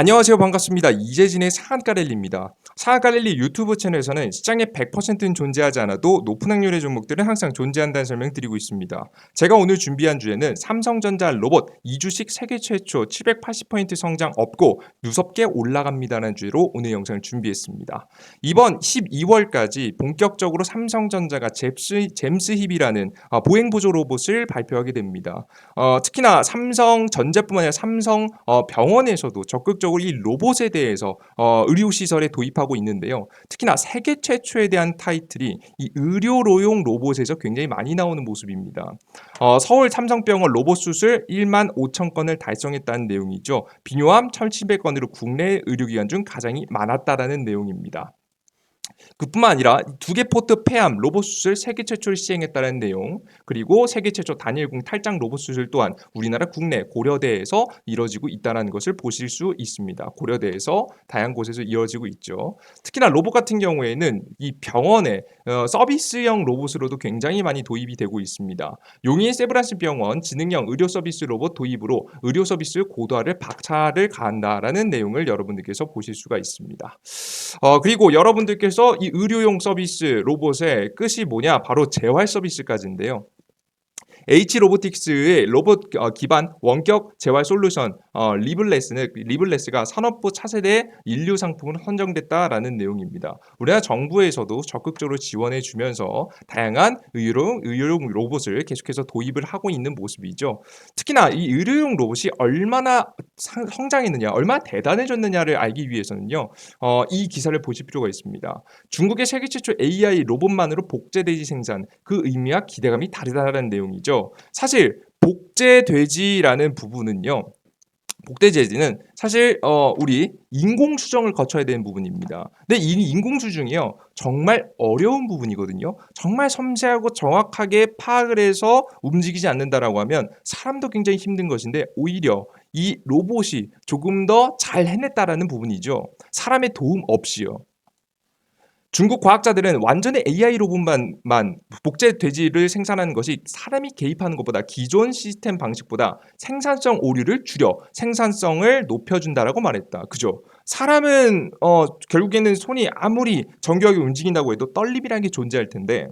안녕하세요. 반갑습니다. 이재진의 사한가렐리입니다. 사한가렐리 유튜브 채널에서는 시장에 100%는 존재하지 않아도 높은 확률의 종목들은 항상 존재한다는 설명 드리고 있습니다. 제가 오늘 준비한 주제는 삼성전자 로봇 2주식 세계 최초 780포인트 성장 없고 무섭게 올라갑니다라는 주제로 오늘 영상을 준비했습니다. 이번 12월까지 본격적으로 삼성전자가 잼스, 잼스힙이라는 어, 보행보조 로봇을 발표하게 됩니다. 어, 특히나 삼성전자뿐만 아니라 삼성 어, 병원에서도 적극적으로 이 로봇에 대해서 어, 의료시설에 도입하고 있는데요. 특히나 세계 최초에 대한 타이틀이 이 의료로용 로봇에서 굉장히 많이 나오는 모습입니다. 어, 서울 삼성병원 로봇 수술 1만 5천 건을 달성했다는 내용이죠. 비뇨암 1,700건으로 국내 의료기관 중 가장 많았다라는 내용입니다. 그뿐만 아니라 두 개 포트 폐암 로봇 수술 세계 최초를 시행했다는 내용 그리고 세계 최초 단일궁 탈장 로봇 수술 또한 우리나라 국내 고려대에서 이뤄지고 있다는 것을 보실 수 있습니다. 고려대에서 다양한 곳에서 이뤄지고 있죠. 특히나 로봇 같은 경우에는 이 병원에 어, 서비스형 로봇으로도 굉장히 많이 도입이 되고 있습니다. 용인 세브란스 병원 지능형 의료 서비스 로봇 도입으로 의료 서비스 고도화를 박차를 가한다라는 내용을 여러분들께서 보실 수가 있습니다. 어, 그리고 여러분들께서 이 의료용 서비스 로봇의 끝이 뭐냐? 바로 재활 서비스까지인데요. H 로보틱스의 로봇 어, 기반 원격 재활 솔루션 어, 리블레스는 리블레스가 산업부 차세대 인류 상품으로 선정됐다라는 내용입니다. 우리나라 정부에서도 적극적으로 지원해 주면서 다양한 의료용 의료용 로봇을 계속해서 도입을 하고 있는 모습이죠. 특히나 이 의료용 로봇이 얼마나 상, 성장했느냐, 얼마나 대단해졌느냐를 알기 위해서는요. 어, 이 기사를 보실 필요가 있습니다. 중국의 세계 최초 AI 로봇만으로 복제돼지 생산 그 의미와 기대감이 다르다는 내용이죠. 사실 복제돼지라는 부분은요. 복제돼지는 사실 어, 우리 인공 수정을 거쳐야 되는 부분입니다. 근데 이 인공 수정이요 정말 어려운 부분이거든요. 정말 섬세하고 정확하게 파악을 해서 움직이지 않는다라고 하면 사람도 굉장히 힘든 것인데 오히려 이 로봇이 조금 더 잘 해냈다라는 부분이죠. 사람의 도움 없이요. 중국 과학자들은 완전히 AI 로봇만 복제 돼지를 생산하는 것이 사람이 개입하는 것보다 기존 시스템 방식보다 생산성 오류를 줄여 생산성을 높여준다라고 말했다. 그죠? 사람은 어, 결국에는 손이 아무리 정교하게 움직인다고 해도 떨림이라는 게 존재할 텐데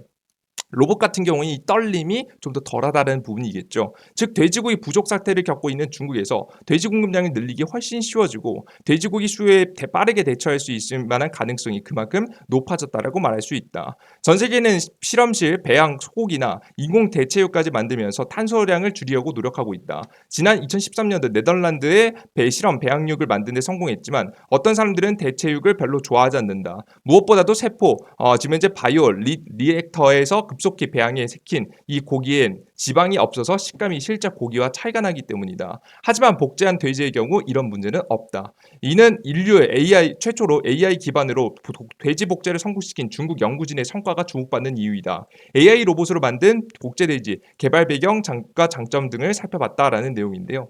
로봇 같은 경우는 이 떨림이 좀 더 덜하다는 부분이겠죠. 즉 돼지고기 부족 사태를 겪고 있는 중국에서 돼지 공급량을 늘리기 훨씬 쉬워지고 돼지고기 수요에 빠르게 대처할 수 있을 만한 가능성이 그만큼 높아졌다라고 말할 수 있다. 전 세계는 실험실 배양 소고기나 인공 대체육까지 만들면서 탄소량을 줄이려고 노력하고 있다. 지난 2013년도 네덜란드의 배 실험 배양육을 만드는 데 성공했지만 어떤 사람들은 대체육을 별로 좋아하지 않는다. 무엇보다도 세포, 어, 지금 현재 바이오 리, 리액터에서 급속히 배양에 새긴 이 고기엔 지방이 없어서 식감이 실제 고기와 차이가 나기 때문이다. 하지만 복제한 돼지의 경우 이런 문제는 없다. 이는 인류의 AI 최초로 AI 기반으로 돼지 복제를 성공시킨 중국 연구진의 성과가 주목받는 이유이다. AI 로봇으로 만든 복제 돼지 개발 배경 장과 장점 등을 살펴봤다라는 내용인데요.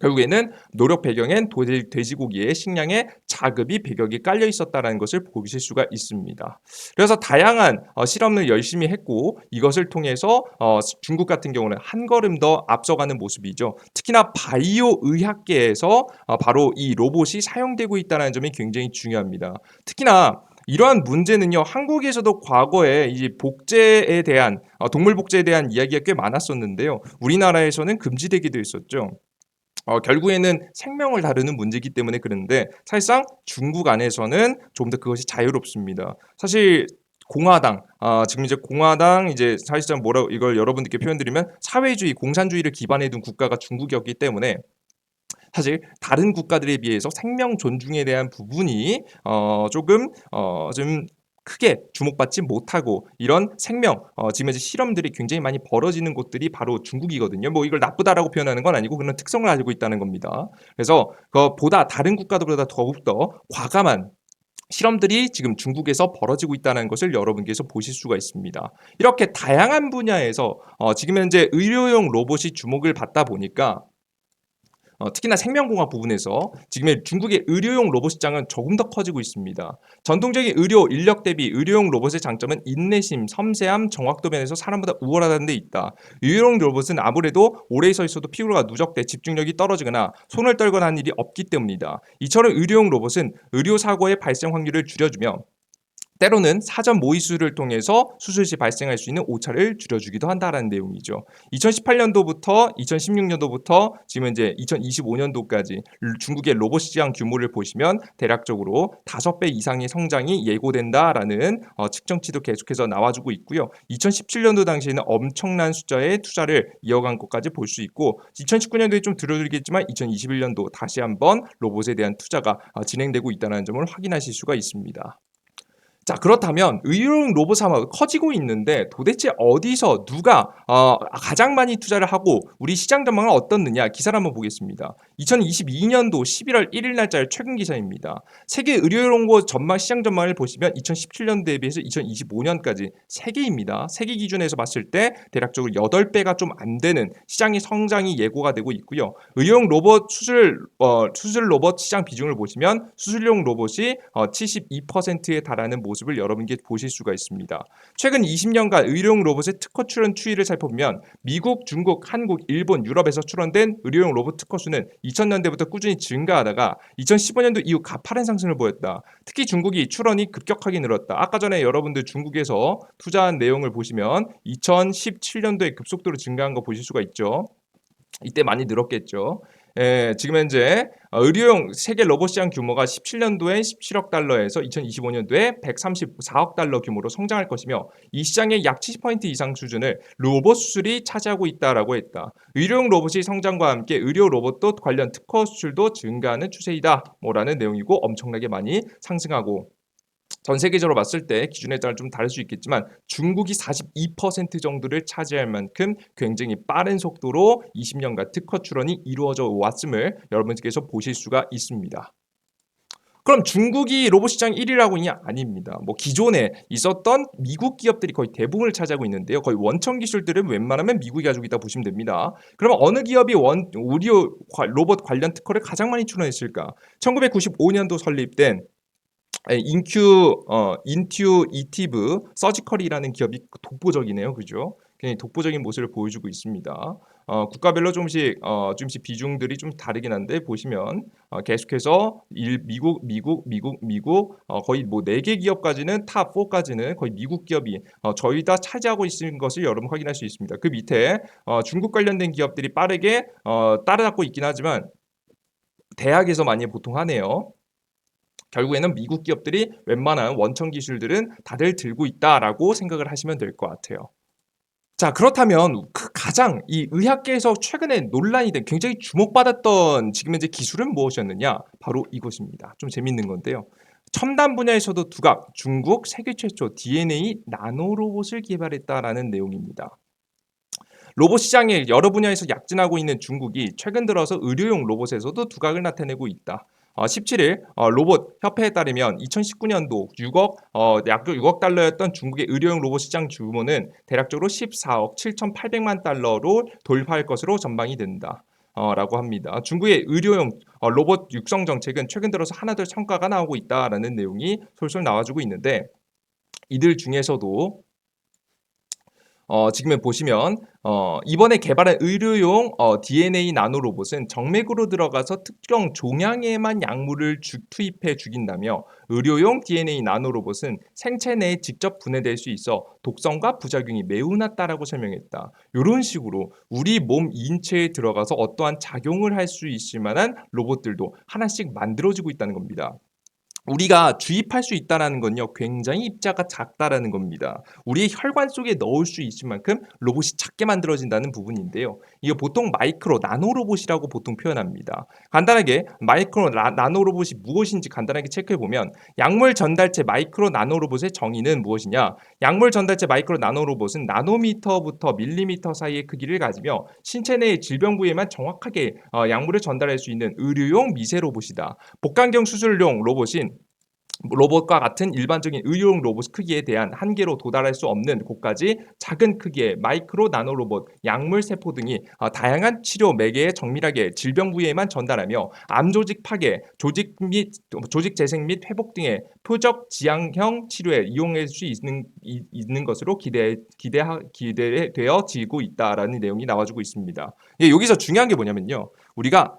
결국에는 노력 배경엔 돼지고기의 식량에 자급이 배격이 깔려 있었다는 것을 보실 수가 있습니다. 그래서 다양한 어, 실험을 열심히 했고 이것을 통해서 어, 중국 같은 경우는 한 걸음 더 앞서가는 모습이죠. 특히나 바이오 의학계에서 어, 바로 이 로봇이 사용되고 있다는 점이 굉장히 중요합니다. 특히나 이러한 문제는요 한국에서도 과거에 이 복제에 대한 동물 복제에 대한 이야기가 꽤 많았었는데요 우리나라에서는 금지되기도 했었죠. 어, 결국에는 생명을 다루는 문제이기 때문에 그런데 사실상 중국 안에서는 좀 더 그것이 자유롭습니다. 사실 공화당, 아, 지금 이제 공화당 이제 사실상 뭐라 이걸 여러분들께 표현드리면 사회주의, 공산주의를 기반해 둔 국가가 중국이었기 때문에 사실 다른 국가들에 비해서 생명 존중에 대한 부분이 어, 조금 어, 좀 크게 주목받지 못하고 이런 생명 어, 지금 현재 실험들이 굉장히 많이 벌어지는 곳들이 바로 중국이거든요. 뭐 이걸 나쁘다라고 표현하는 건 아니고 그런 특성을 가지고 있다는 겁니다. 그래서 그보다 다른 국가들보다 더욱더 과감한 실험들이 지금 중국에서 벌어지고 있다는 것을 여러분께서 보실 수가 있습니다. 이렇게 다양한 분야에서 어, 지금 현재 의료용 로봇이 주목을 받다 보니까 어, 특히나 생명공학 부분에서 지금의 중국의 의료용 로봇 시장은 조금 더 커지고 있습니다. 전통적인 의료 인력 대비 의료용 로봇의 장점은 인내심, 섬세함, 정확도 면에서 사람보다 우월하다는 데 있다. 의료용 로봇은 아무래도 오래 서 있어도 피로가 누적돼 집중력이 떨어지거나 손을 떨거나 하는 일이 없기 때문이다. 이처럼 의료용 로봇은 의료 사고의 발생 확률을 줄여주며 때로는 사전 모의수를 통해서 수술 시 발생할 수 있는 오차를 줄여주기도 한다라는 내용이죠. 2018년도부터 2016년도부터 지금 이제 2025년도까지 중국의 로봇 시장 규모를 보시면 대략적으로 5배 이상의 성장이 예고된다라는 어, 측정치도 계속해서 나와주고 있고요. 2017년도 당시에는 엄청난 숫자의 투자를 이어간 것까지 볼 수 있고 2019년도에 좀 들어들겠지만 2021년도 다시 한번 로봇에 대한 투자가 어, 진행되고 있다는 점을 확인하실 수가 있습니다. 자 그렇다면 의료용 로봇 산업 커지고 있는데 도대체 어디서 누가 어, 가장 많이 투자를 하고 우리 시장 전망은 어떻느냐 기사를 한번 보겠습니다. 2022년도 11월 1일 날짜의 최근 기사입니다. 세계 의료용 로봇 전망 시장 전망을 보시면 2017년도에 비해서 2025년까지 세계입니다. 세계 기준에서 봤을 때 대략적으로 8배가 좀 안 되는 시장의 성장이 예고가 되고 있고요. 의료용 로봇 수술 어, 수술 로봇 시장 비중을 보시면 수술용 로봇이 어, 72%에 달하는 모습 모습을 여러분께 보실 수가 있습니다. 최근 20년간 의료용 로봇의 특허 출원 추이를 살펴보면 미국, 중국, 한국, 일본, 유럽에서 출원된 의료용 로봇 특허 수는 2000년대부터 꾸준히 증가하다가 2015년도 이후 가파른 상승을 보였다. 특히 중국이 출원이 급격하게 늘었다. 아까 전에 여러분들 중국에서 투자한 내용을 보시면 2017년도에 급속도로 증가한 거 보실 수가 있죠. 이때 많이 늘었겠죠. 예, 지금 현재 어, 의료용 세계 로봇 시장 규모가 17년도에 17억 달러에서 2025년도에 134억 달러 규모로 성장할 것이며 이 시장의 약 70% 이상 수준을 로봇 수술이 차지하고 있다라고 했다. 의료용 로봇이 성장과 함께 의료 로봇도 관련 특허 수출도 증가하는 추세이다. 뭐라는 내용이고 엄청나게 많이 상승하고 전 세계적으로 봤을 때 기준에 따라 좀 다를 수 있겠지만 중국이 42% 정도를 차지할 만큼 굉장히 빠른 속도로 20년간 특허 출원이 이루어져 왔음을 여러분께서 보실 수가 있습니다. 그럼 중국이 로봇 시장 1위라고냐? 아닙니다. 뭐 기존에 있었던 미국 기업들이 거의 대부분을 차지하고 있는데요. 거의 원천 기술들은 웬만하면 미국이 가지고 있다 보시면 됩니다. 그러면 어느 기업이 원 의료 로봇 관련 특허를 가장 많이 출원했을까? 1995년도 설립된 인큐 어 인튜 이티브 서지컬이라는 기업이 독보적이네요. 그죠? 굉장히 독보적인 모습을 보여주고 있습니다. 어, 국가별로 조금씩 어, 조금씩 비중들이 좀 다르긴 한데 보시면 어, 계속해서 일, 미국, 미국, 미국, 미국 어, 거의 뭐 네 개 기업까지는 탑 4까지는 거의 미국 기업이 어, 저희 다 차지하고 있는 것을 여러분 확인할 수 있습니다. 그 밑에 어, 중국 관련된 기업들이 빠르게 어, 따라잡고 있긴 하지만 대학에서 많이 보통 하네요. 결국에는 미국 기업들이 웬만한 원천 기술들은 다들 들고 있다라고 생각을 하시면 될 것 같아요. 자 그렇다면 그 가장 이 의학계에서 최근에 논란이 된 굉장히 주목받았던 지금 현재 기술은 무엇이었느냐 바로 이것입니다. 좀 재밌는 건데요. 첨단 분야에서도 두각 중국 세계 최초 DNA 나노 로봇을 개발했다라는 내용입니다. 로봇 시장에 여러 분야에서 약진하고 있는 중국이 최근 들어서 의료용 로봇에서도 두각을 나타내고 있다. 어, 17일 어, 로봇 협회에 따르면 2019년도 6억 어, 약 6억 달러였던 중국의 의료용 로봇 시장 규모는 대략적으로 14억 7,800만 달러로 돌파할 것으로 전망이 된다. 어, 라고 합니다. 중국의 의료용 어, 로봇 육성 정책은 최근 들어서 하나둘 성과가 나오고 있다라는 내용이 솔솔 나와주고 있는데 이들 중에서도 어, 지금 보시면 어, 이번에 개발한 의료용 어, DNA 나노 로봇은 정맥으로 들어가서 특정 종양에만 약물을 주, 투입해 죽인다며 의료용 DNA 나노 로봇은 생체 내에 직접 분해될 수 있어 독성과 부작용이 매우 낮다라고 설명했다. 이런 식으로 우리 몸 인체에 들어가서 어떠한 작용을 할 수 있을 만한 로봇들도 하나씩 만들어지고 있다는 겁니다. 우리가 주입할 수 있다는 건요 굉장히 입자가 작다라는 겁니다. 우리의 혈관 속에 넣을 수 있을 만큼 로봇이 작게 만들어진다는 부분인데요. 이거 보통 마이크로 나노 로봇이라고 보통 표현합니다. 간단하게 마이크로 나, 나노 로봇이 무엇인지 간단하게 체크해 보면 약물 전달체 마이크로 나노 로봇의 정의는 무엇이냐? 약물 전달체 마이크로 나노 로봇은 나노미터부터 밀리미터 사이의 크기를 가지며 신체 내의 질병 부위에만 정확하게 어, 약물을 전달할 수 있는 의료용 미세 로봇이다. 복강경 수술용 로봇인 로봇과 같은 일반적인 의료용 로봇 크기에 대한 한계로 도달할 수 없는 곳까지 작은 크기의 마이크로 나노 로봇, 약물 세포 등이 어, 다양한 치료 매개에 정밀하게 질병 부위에만 전달하며 암 조직 파괴, 조직 및 조직 재생 및 회복 등의 표적 지향형 치료에 이용할 수 있는 이- 있는 것으로 기대 기대 기대되어지고 있다라는 내용이 나와주고 있습니다. 예, 여기서 중요한 게 뭐냐면요, 우리가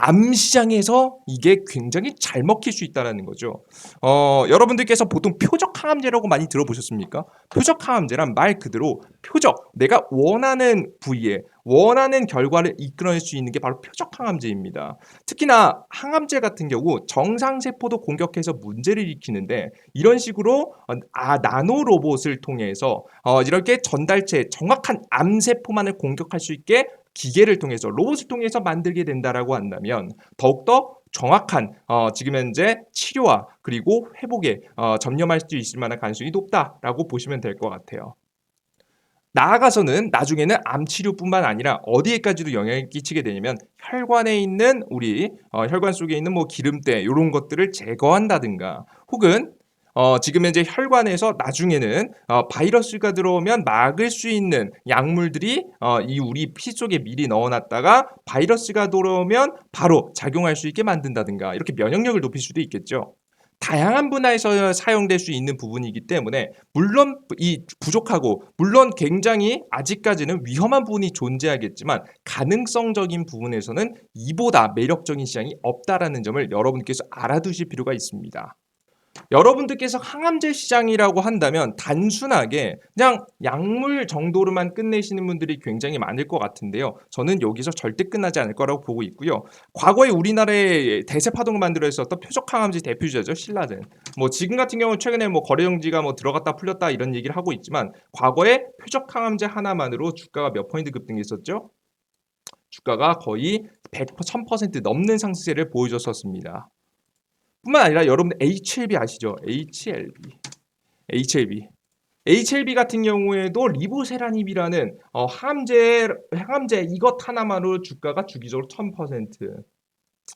암 시장에서 이게 굉장히 잘 먹힐 수 있다라는 거죠. 어, 여러분들께서 보통 표적 항암제라고 많이 들어보셨습니까? 표적 항암제란 말 그대로 표적, 내가 원하는 부위에 원하는 결과를 이끌어낼 수 있는 게 바로 표적 항암제입니다. 특히나 항암제 같은 경우 정상 세포도 공격해서 문제를 일으키는데 이런 식으로 어, 아 나노 로봇을 통해서 어, 이렇게 전달체 정확한 암 세포만을 공격할 수 있게 기계를 통해서 로봇을 통해서 만들게 된다라고 한다면 더욱더 정확한 어, 지금 현재 치료와 그리고 회복에 어, 전념할 수 있을 만한 가능성이 높다라고 보시면 될 것 같아요. 나아가서는 나중에는 암 치료뿐만 아니라 어디에까지도 영향을 끼치게 되냐면 혈관에 있는 우리 어, 혈관 속에 있는 뭐 기름때 이런 것들을 제거한다든가 혹은 어, 지금 현재 혈관에서 나중에는 어, 바이러스가 들어오면 막을 수 있는 약물들이 어, 이 우리 피 속에 미리 넣어놨다가 바이러스가 들어오면 바로 작용할 수 있게 만든다든가 이렇게 면역력을 높일 수도 있겠죠. 다양한 분야에서 사용될 수 있는 부분이기 때문에 물론 이 부족하고 물론 굉장히 아직까지는 위험한 부분이 존재하겠지만 가능성적인 부분에서는 이보다 매력적인 시장이 없다라는 점을 여러분께서 알아두실 필요가 있습니다. 여러분들께서 항암제 시장이라고 한다면 단순하게 그냥 약물 정도로만 끝내시는 분들이 굉장히 많을 것 같은데요. 저는 여기서 절대 끝나지 않을 거라고 보고 있고요. 과거에 우리나라에 대세 파동을 만들어 있었던 표적 항암제 대표주자죠. 신라젠. 뭐 지금 같은 경우는 최근에 뭐 거래 정지가 뭐 들어갔다 풀렸다 이런 얘기를 하고 있지만 과거에 표적 항암제 하나만으로 주가가 몇 포인트 급등했었죠? 주가가 거의 100, 1000% 넘는 상승세를 보여줬었습니다. 뿐만 아니라 여러분 HLB 아시죠? HLB. HLB. HLB 같은 경우에도 리보세라닙이라는 어, 항암제 항암제 이것 하나만으로 주가가 주기적으로 1000%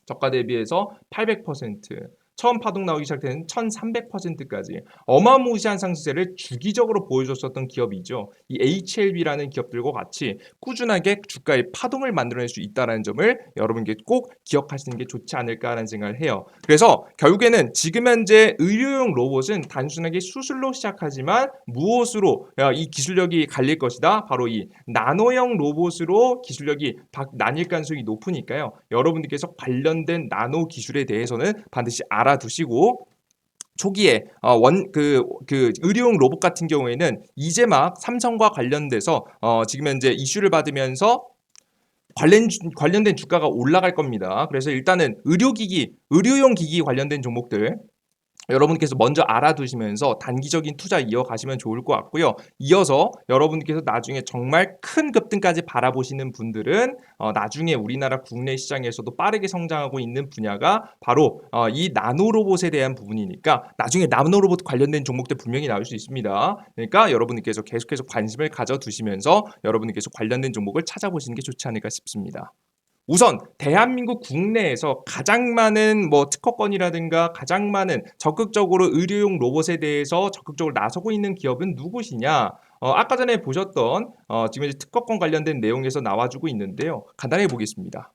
저가 대비해서 800% 처음 파동 나오기 시작되는 1300%까지 어마무시한 상승세를 주기적으로 보여줬었던 기업이죠. 이 HLB라는 기업들과 같이 꾸준하게 주가의 파동을 만들어낼 수 있다는 점을 여러분께 꼭 기억하시는 게 좋지 않을까라는 생각을 해요. 그래서 결국에는 지금 현재 의료용 로봇은 단순하게 수술로 시작하지만 무엇으로 야, 이 기술력이 갈릴 것이다. 바로 이 나노형 로봇으로 기술력이 바- 나뉠 가능성이 높으니까요. 여러분들께서 관련된 나노 기술에 대해서는 반드시 알아 두시고 초기에 어, 원그 그 의료용 로봇 같은 경우에는 이제 막 삼성과 관련돼서 어, 지금 현재 이슈를 받으면서 관련 주- 관련된 주가가 올라갈 겁니다. 그래서 일단은 의료기기, 의료용 기기 관련된 종목들 여러분께서 먼저 알아두시면서 단기적인 투자 이어가시면 좋을 것 같고요. 이어서 여러분께서 나중에 정말 큰 급등까지 바라보시는 분들은 어, 나중에 우리나라 국내 시장에서도 빠르게 성장하고 있는 분야가 바로 어, 이 나노 로봇에 대한 부분이니까 나중에 나노 로봇 관련된 종목들 분명히 나올 수 있습니다. 그러니까 여러분께서 계속해서 관심을 가져두시면서 여러분께서 관련된 종목을 찾아보시는 게 좋지 않을까 싶습니다. 우선 대한민국 국내에서 가장 많은 뭐 특허권이라든가 가장 많은 적극적으로 의료용 로봇에 대해서 적극적으로 나서고 있는 기업은 누구시냐? 어, 아까 전에 보셨던 어, 지금 이제 특허권 관련된 내용에서 나와주고 있는데요. 간단하게 보겠습니다.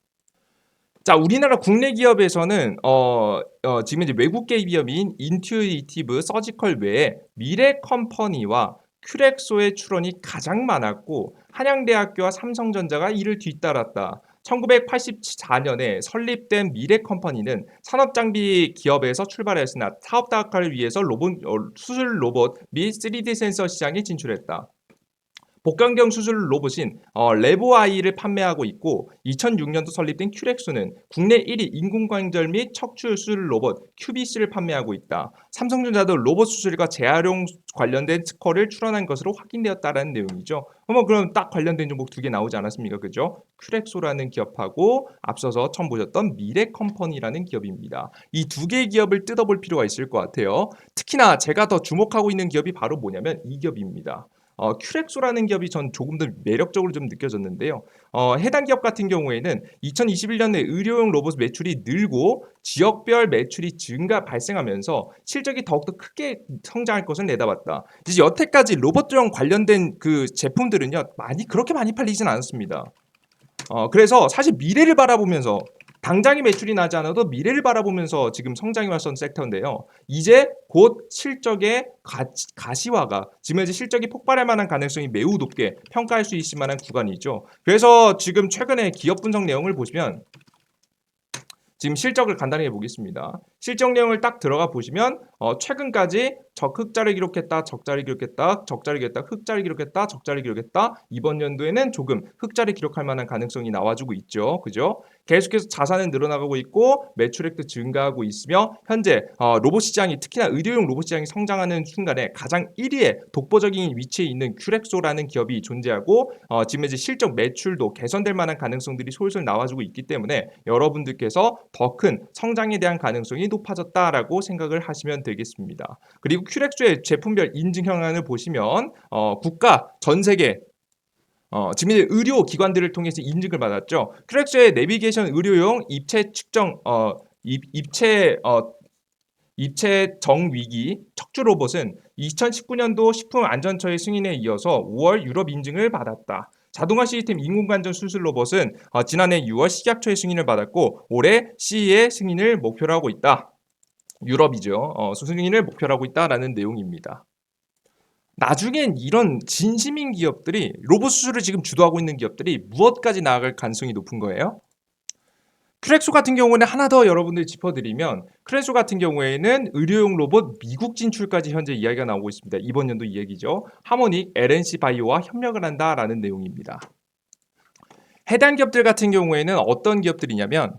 자, 우리나라 국내 기업에서는 어, 어, 지금 이제 외국 기업인 인투이티브 서지컬 외에 미래 컴퍼니와 큐렉소의 출원이 가장 많았고 한양대학교와 삼성전자가 이를 뒤따랐다. 1984년에 설립된 미래 컴퍼니는 산업장비 기업에서 출발했으나 사업 다각화를 위해서 로봇, 어, 수술 로봇 및 3D 센서 시장에 진출했다. 복강경 수술 로봇인 어, 레보아이를 판매하고 있고 2006년도 설립된 큐렉스는 국내 1위 인공관절 및 척추 수술 로봇 큐비스를 판매하고 있다. 삼성전자도 로봇 수술과 재활용 관련된 특허를 출원한 것으로 확인되었다라는 내용이죠. 어머 그럼 딱 관련된 종목 두 개 나오지 않았습니까? 그죠? 큐렉소라는 기업하고 앞서서 처음 보셨던 미래 컴퍼니라는 기업입니다. 이 두 개의 기업을 뜯어볼 필요가 있을 것 같아요. 특히나 제가 더 주목하고 있는 기업이 바로 뭐냐면 이 기업입니다. 어, 큐렉소라는 기업이 전 조금 더 매력적으로 좀 느껴졌는데요. 어, 해당 기업 같은 경우에는 2021년에 의료용 로봇 매출이 늘고 지역별 매출이 증가 발생하면서 실적이 더욱더 크게 성장할 것을 내다봤다. 이제 여태까지 로봇형 관련된 그 제품들은요 많이 그렇게 많이 팔리진 않았습니다. 어, 그래서 사실 미래를 바라보면서 당장의 매출이 나지 않아도 미래를 바라보면서 지금 성장해 왔던 섹터인데요. 이제 곧 실적의 가, 시 화가 지금 이제 실적이 폭발할 만한 가능성이 매우 높게 평가할 수 있을 만한 구간이죠. 그래서 지금 최근에 기업 분석 내용을 보시면 지금 실적을 간단히 해보겠습니다. 실적 내용을 딱 들어가 보시면 어, 최근까지 적흑자를 기록했다, 적자를 기록했다, 적자를 기록했다, 흑자를 기록했다, 적자를 기록했다. 이번 연도에는 조금 흑자를 기록할 만한 가능성이 나와주고 있죠. 그죠? 계속해서 자산은 늘어나가고 있고 매출액도 증가하고 있으며 현재 어, 로봇 시장이 특히나 의료용 로봇 시장이 성장하는 순간에 가장 1위의 독보적인 위치에 있는 큐렉소라는 기업이 존재하고 어, 지금 이제 실적 매출도 개선될 만한 가능성들이 솔솔 나와주고 있기 때문에 여러분들께서 더 큰 성장에 대한 가능성이 높아졌다라고 생각을 하시면 되겠습니다. 그리고 큐렉소의 제품별 인증 현황을 보시면 어, 국가 전 세계 어, 이제 의료 기관들을 통해서 인증을 받았죠. 큐렉스의 내비게이션 의료용 입체 측정 어, 입, 입체 어, 입체 정위기 척추 로봇은 2019년도 식품안전처의 승인에 이어서 5월 유럽 인증을 받았다. 자동화 시스템 인공관절 수술 로봇은 어, 지난해 6월 식약처의 승인을 받았고 올해 CE의 승인을 목표로 하고 있다. 유럽이죠. 어, 승인을 목표로 하고 있다라는 내용입니다. 나중엔 이런 진심인 기업들이 로봇 수술을 지금 주도하고 있는 기업들이 무엇까지 나아갈 가능성이 높은 거예요? 크렉소 같은 경우는 하나 더 여러분들 짚어드리면 크렉소 같은 경우에는 의료용 로봇 미국 진출까지 현재 이야기가 나오고 있습니다. 이번 연도 이야기죠. 하모닉 LNC 바이오와 협력을 한다라는 내용입니다. 해당 기업들 같은 경우에는 어떤 기업들이냐면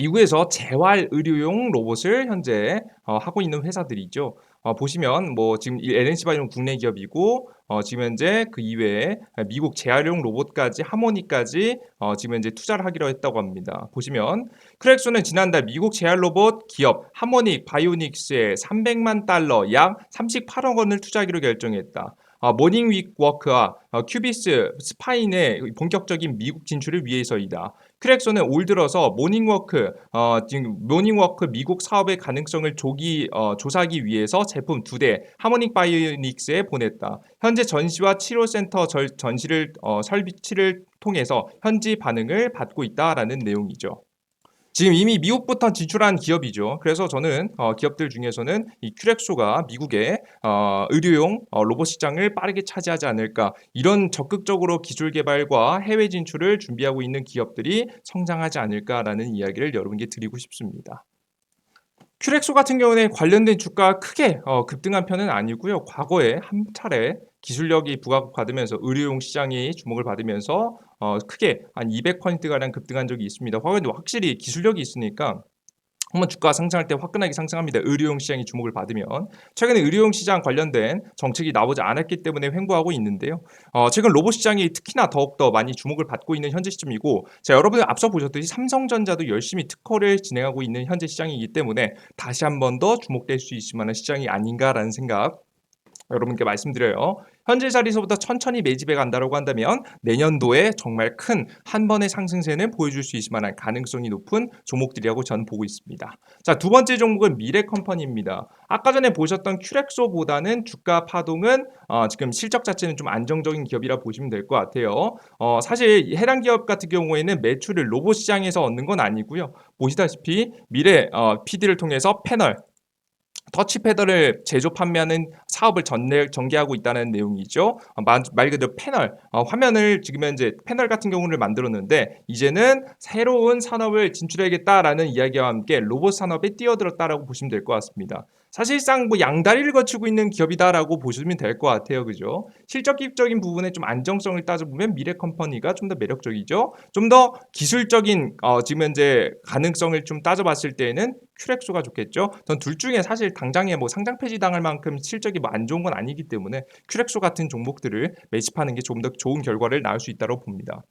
미국에서 재활 의료용 로봇을 현재 어, 하고 있는 회사들이죠. 어, 보시면 뭐 지금 LNC 바이오는 국내 기업이고 어, 지금 현재 그 이외에 미국 재활용 로봇까지 하모니까지 어, 지금 현재 투자를 하기로 했다고 합니다. 보시면 크렉소는 지난달 미국 재활 로봇 기업 하모닉 바이오닉스에 300만 달러 약 38억 원을 투자하기로 결정했다. 어, 모닝 위워크와 어, 큐비스 스파인의 본격적인 미국 진출을 위해서이다. 크렉소는 올 들어서 모닝워크 어, 지금 모닝워크 미국 사업의 가능성을 조기 어, 조사하기 위해서 제품 두 대 하모닉 바이오닉스에 보냈다. 현재 전시와 치료센터 절, 전시를 어, 설비치를 통해서 현지 반응을 받고 있다라는 내용이죠. 지금 이미 미국부터 진출한 기업이죠. 그래서 저는 어, 기업들 중에서는 이 큐렉소가 미국의 어, 의료용 어, 로봇 시장을 빠르게 차지하지 않을까 이런 적극적으로 기술 개발과 해외 진출을 준비하고 있는 기업들이 성장하지 않을까라는 이야기를 여러분께 드리고 싶습니다. 큐렉소 같은 경우는 관련된 주가 크게 어, 급등한 편은 아니고요. 과거에 한 차례 기술력이 부각받으면서 의료용 시장이 주목을 받으면서 어, 크게 한 200%가량 급등한 적이 있습니다. 확실히 기술력이 있으니까 한번 주가가 상승할 때 화끈하게 상승합니다. 의료용 시장이 주목을 받으면 최근에 의료용 시장 관련된 정책이 나오지 않았기 때문에 횡보하고 있는데요. 어, 최근 로봇 시장이 특히나 더욱더 많이 주목을 받고 있는 현재 시점이고 자 여러분들 앞서 보셨듯이 삼성전자도 열심히 특허를 진행하고 있는 현재 시장이기 때문에 다시 한번 더 주목될 수 있을 만한 시장이 아닌가라는 생각 여러분께 말씀드려요. 현재 자리에서부터 천천히 매집해 간다고 한다면 내년도에 정말 큰 한 번의 상승세는 보여줄 수 있을 만한 가능성이 높은 종목들이라고 저는 보고 있습니다. 자, 두 번째 종목은 미래컴퍼니입니다. 아까 전에 보셨던 큐렉소보다는 주가 파동은 어, 지금 실적 자체는 좀 안정적인 기업이라 보시면 될 것 같아요. 어, 사실 해당 기업 같은 경우에는 매출을 로봇 시장에서 얻는 건 아니고요. 보시다시피 미래 어, PD를 통해서 패널 터치패드를 제조 판매하는 사업을 전개, 전개하고 있다는 내용이죠. 어, 말, 말 그대로 패널, 어, 화면을 지금 현재 패널 같은 경우를 만들었는데 이제는 새로운 산업을 진출해야겠다라는 이야기와 함께 로봇 산업에 뛰어들었다라고 보시면 될 것 같습니다. 사실상 뭐 양다리를 거치고 있는 기업이다라고 보시면 될 것 같아요. 그죠? 실적적인 부분에 좀 안정성을 따져보면 미래 컴퍼니가 좀 더 매력적이죠. 좀 더 기술적인 어, 지금 현재 가능성을 좀 따져봤을 때에는 큐렉소가 좋겠죠. 전 둘 중에 사실 당장에 뭐 상장 폐지 당할 만큼 실적이 뭐 안 좋은 건 아니기 때문에 큐렉소 같은 종목들을 매집하는 게 좀 더 좋은 결과를 낳을 수 있다고 봅니다.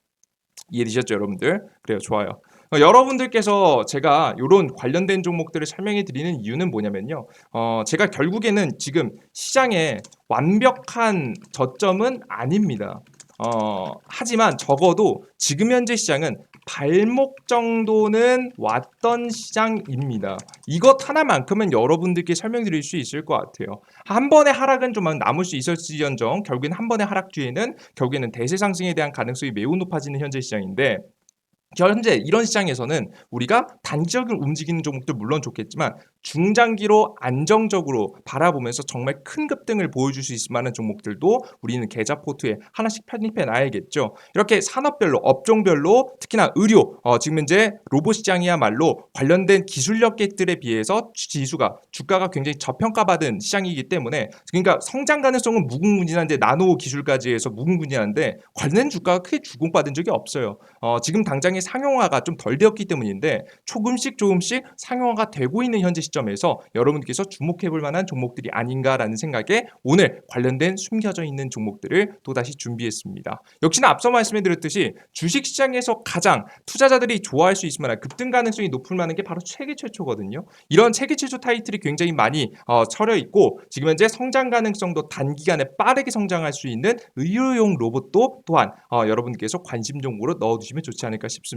이해되셨죠, 여러분들? 그래요, 좋아요. 어, 여러분들께서 제가 이런 관련된 종목들을 설명해 드리는 이유는 뭐냐면요. 어, 제가 결국에는 지금 시장에 완벽한 저점은 아닙니다. 어, 하지만 적어도 지금 현재 시장은 발목 정도는 왔던 시장입니다. 이것 하나만큼은 여러분들께 설명드릴 수 있을 것 같아요. 한 번의 하락은 좀 남을 수 있을지언정 결국엔 한 번의 하락 뒤에는 결국에는 대세 상승에 대한 가능성이 매우 높아지는 현재 시장인데 현재 이런 시장에서는 우리가 단기적으로 움직이는 종목도 물론 좋겠지만 중장기로 안정적으로 바라보면서 정말 큰 급등을 보여줄 수 있을 만한 종목들도 우리는 계좌 포트에 하나씩 편입해 놔야겠죠. 이렇게 산업별로 업종별로 특히나 의료 어, 지금 현재 로봇 시장이야말로 관련된 기술력들에 비해서 지수가 주가가 굉장히 저평가받은 시장이기 때문에 그러니까 성장 가능성은 무궁무진한데 나노 기술까지 해서 무궁무진한데 관련 주가가 크게 주공받은 적이 없어요. 어, 지금 당장 의 상용화가 좀 덜 되었기 때문인데 조금씩 조금씩 상용화가 되고 있는 현재 시점에서 여러분께서 주목해 볼 만한 종목들이 아닌가라는 생각에 오늘 관련된 숨겨져 있는 종목들을 또다시 준비했습니다. 역시나 앞서 말씀해 드렸듯이 주식 시장에서 가장 투자자들이 좋아할 수 있을 만한 급등 가능성이 높을 만한 게 바로 세계 최초거든요. 이런 세계 최초 타이틀이 굉장히 많이 어, 처려 있고 지금 현재 성장 가능성도 단기간에 빠르게 성장할 수 있는 의료용 로봇도 또한 어, 여러분께서 관심 종목으로 넣어두시면 좋지 않을까 싶습니다.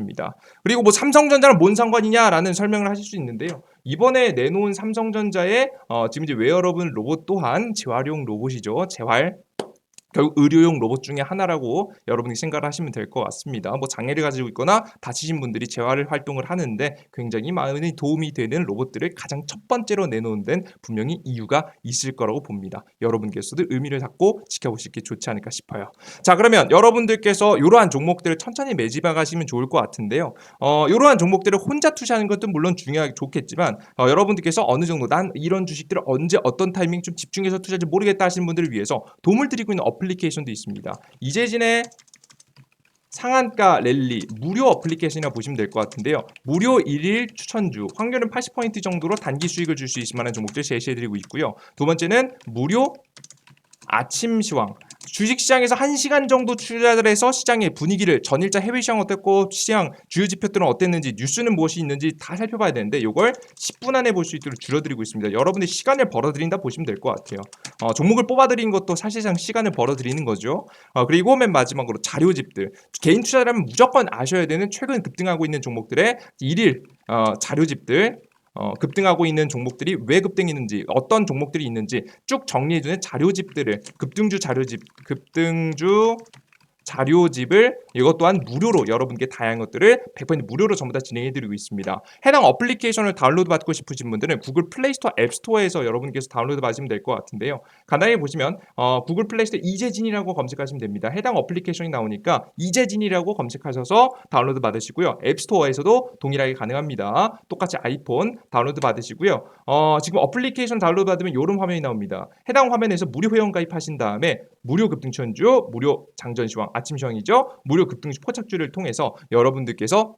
그리고 뭐 삼성전자랑 뭔 상관이냐라는 설명을 하실 수 있는데요. 이번에 내놓은 삼성전자의 어, 지금 이제 웨어러블 로봇 또한 재활용 로봇이죠. 재활 결국 의료용 로봇 중에 하나라고 여러분이 생각을 하시면 될 것 같습니다. 뭐 장애를 가지고 있거나 다치신 분들이 재활 활동을 하는데 굉장히 많은 도움이 되는 로봇들을 가장 첫 번째로 내놓은 데는 분명히 이유가 있을 거라고 봅니다. 여러분께서도 의미를 갖고 지켜보시기 좋지 않을까 싶어요. 자 그러면 여러분들께서 이러한 종목들을 천천히 매집해 가시면 좋을 것 같은데요. 어, 이러한 종목들을 혼자 투자하는 것도 물론 중요하게 좋겠지만 어, 여러분들께서 어느 정도 난 이런 주식들을 언제 어떤 타이밍 좀 집중해서 투자할지 모르겠다 하시는 분들을 위해서 도움을 드리고 있는 어플리케이션도 있습니다. 이재진의 상한가 랠리 무료 어플리케이션이라 보시면 될 것 같은데요. 무료 1일 추천주 확률은 80% 정도로 단기 수익을 줄 수 있을 만한 종목들 제시해드리고 있고요. 두 번째는 무료 아침 시황 주식시장에서 1시간 정도 투자를 해서 시장의 분위기를 전일자 해외 시장 어땠고 시장 주요 지표들은 어땠는지 뉴스는 무엇이 있는지 다 살펴봐야 되는데 이걸 10분 안에 볼 수 있도록 줄여드리고 있습니다. 여러분의 시간을 벌어들인다 보시면 될 것 같아요. 어, 종목을 뽑아드린 것도 사실상 시간을 벌어들이는 거죠. 어, 그리고 맨 마지막으로 자료집들 개인 투자라면 무조건 아셔야 되는 최근 급등하고 있는 종목들의 일일 어, 자료집들 어, 급등하고 있는 종목들이 왜 급등했는지 어떤 종목들이 있는지 쭉 정리해주는 자료집들을 급등주 자료집 급등주 자료집을 이것 또한 무료로 여러분께 다양한 것들을 100% 무료로 전부 다 진행해드리고 있습니다. 해당 어플리케이션을 다운로드 받고 싶으신 분들은 구글 플레이스토어 앱스토어에서 여러분께서 다운로드 받으시면 될 것 같은데요. 간단히 보시면 어, 구글 플레이스토어 이재진이라고 검색하시면 됩니다. 해당 어플리케이션이 나오니까 이재진이라고 검색하셔서 다운로드 받으시고요. 앱스토어에서도 동일하게 가능합니다. 똑같이 아이폰 다운로드 받으시고요. 어, 지금 어플리케이션 다운로드 받으면 이런 화면이 나옵니다. 해당 화면에서 무료 회원 가입하신 다음에 무료 급등천주, 무료 장전 시황, 아침 시황이죠. 무료 급등주 포착주를 통해서 여러분들께서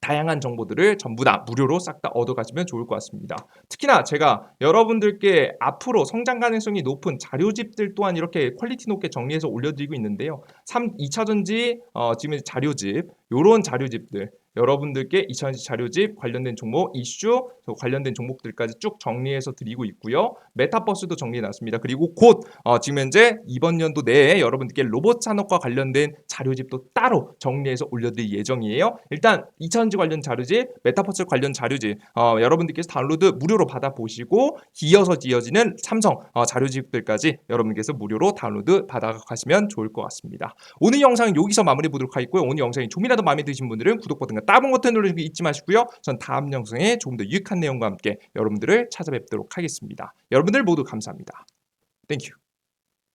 다양한 정보들을 전부 다 무료로 싹 다 얻어가시면 좋을 것 같습니다. 특히나 제가 여러분들께 앞으로 성장 가능성이 높은 자료집들 또한 이렇게 퀄리티 높게 정리해서 올려드리고 있는데요. 3, 2차전지 어, 지금 자료집 요런 자료집들 여러분들께 2020 자료집 관련된 종목 이슈 관련된 종목들까지 쭉 정리해서 드리고 있고요. 메타버스도 정리해 놨습니다. 그리고 곧 어, 지금 현재 이번 연도 내에 여러분들께 로봇 산업과 관련된 자료집도 따로 정리해서 올려드릴 예정이에요. 일단 2020 관련 자료집, 메타버스 관련 자료집 어, 여러분들께서 다운로드 무료로 받아보시고 이어서 이어지는 삼성 어, 자료집들까지 여러분께서 무료로 다운로드 받아가시면 좋을 것 같습니다. 오늘 영상은 여기서 마무리 보도록 하겠고요. 오늘 영상이 좀이라도 마음에 드신 분들은 구독 버튼과 따봉 버튼 누르기 잊지 마시고요. 전 다음 영상에 조금 더 유익한 내용과 함께 여러분들을 찾아뵙도록 하겠습니다. 여러분들 모두 감사합니다. 땡큐.